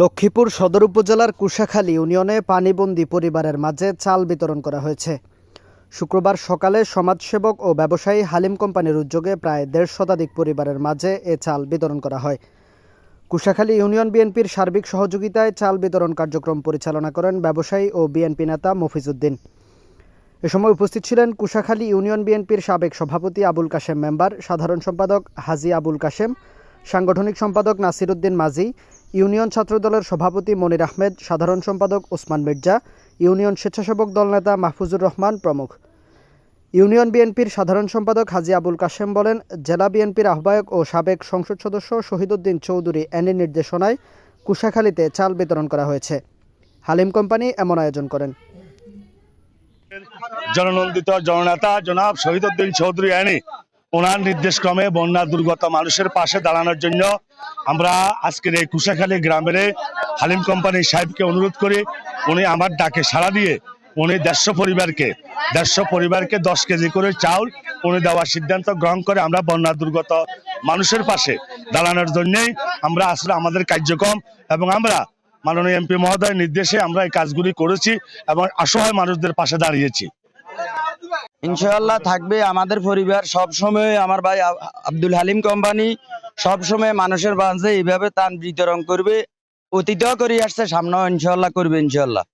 লক্ষ্মীপুর সদর উপজেলার কুশাখালী ইউনিয়নে পানিবন্দী পরিবারের মাঝে চাল বিতরণ করা হয়েছে। শুক্রবার সকালে সমাজসেবক ও ব্যবসায়ী হালিম কোম্পানির উদ্যোগে প্রায় দেড় শতাধিক পরিবারের মাঝে এ চাল বিতরণ করা হয়। কুশাখালী ইউনিয়ন বিএনপির সার্বিক সহযোগিতায় চাল বিতরণ কার্যক্রম পরিচালনা করেন ব্যবসায়ী ও বিএনপি নেতা মফিজউদ্দিন। এ সময় উপস্থিত ছিলেন কুশাখালী ইউনিয়ন বিএনপির সাবেক সভাপতি আবুল কাশেম মেম্বার, সাধারণ সম্পাদক হাজি আবুল কাশেম, সাংগঠনিক সম্পাদক নাসিরউদ্দিন মাঝি ইউনিয়ন ছাত্রদলের সভাপতি মনির আহমেদ, সাধারণ সম্পাদক ওসমান মির্জা, ইউনিয়ন স্বেচ্ছাসেবক দল নেতা মাহফুজুর রহমান প্রমুখ। ইউনিয়ন বিএনপির সাধারণ সম্পাদক হাজি আবুল কাশেম বলেন, জেলা বিএনপির আহ্বায়ক ও সাবেক সংসদ সদস্য শহীদুদ্দিন চৌধুরী এনের নির্দেশনায় কুশাখালীতে চাল বিতরণ করা হয়েছে। হালিম কোম্পানি এমন আয়োজন করেন। জননন্দিত জননেতা জনাব শহীদুদ্দিন চৌধুরী আইনি ওনার নির্দেশ ক্রমে বন্যা দুর্গত মানুষের পাশে দাঁড়ানোর জন্য আমরা আজকের এই কুশাখালী গ্রামের হালিম কোম্পানি সাহেবকে অনুরোধ করি, উনি আমার ডাকে সাড়া দিয়ে উনি দেড়শো পরিবারকে দেড়শো পরিবারকে দশ কেজি করে চাউল উনি দেওয়ার সিদ্ধান্ত গ্রহণ করে আমরা বন্যা দুর্গত মানুষের পাশে দাঁড়ানোর জন্যই আমরা আসলে আমাদের কার্যক্রম এবং আমরা মাননীয় এমপি মহোদয়ের নির্দেশে আমরা এই কাজগুলি করেছি এবং অসহায় মানুষদের পাশে দাঁড়িয়েছি। ইনশাআল্লাহ থাকবে আমাদের পরিবার। সব সময় আমার ভাই আব্দুল হালিম কোম্পানি সব সময় মানুষের মাঝে এইভাবে তান বিতরণ করবে। অতীতও করে আসছে, সামনেও ইনশাল্লাহ করবে ইনশাআল্লাহ।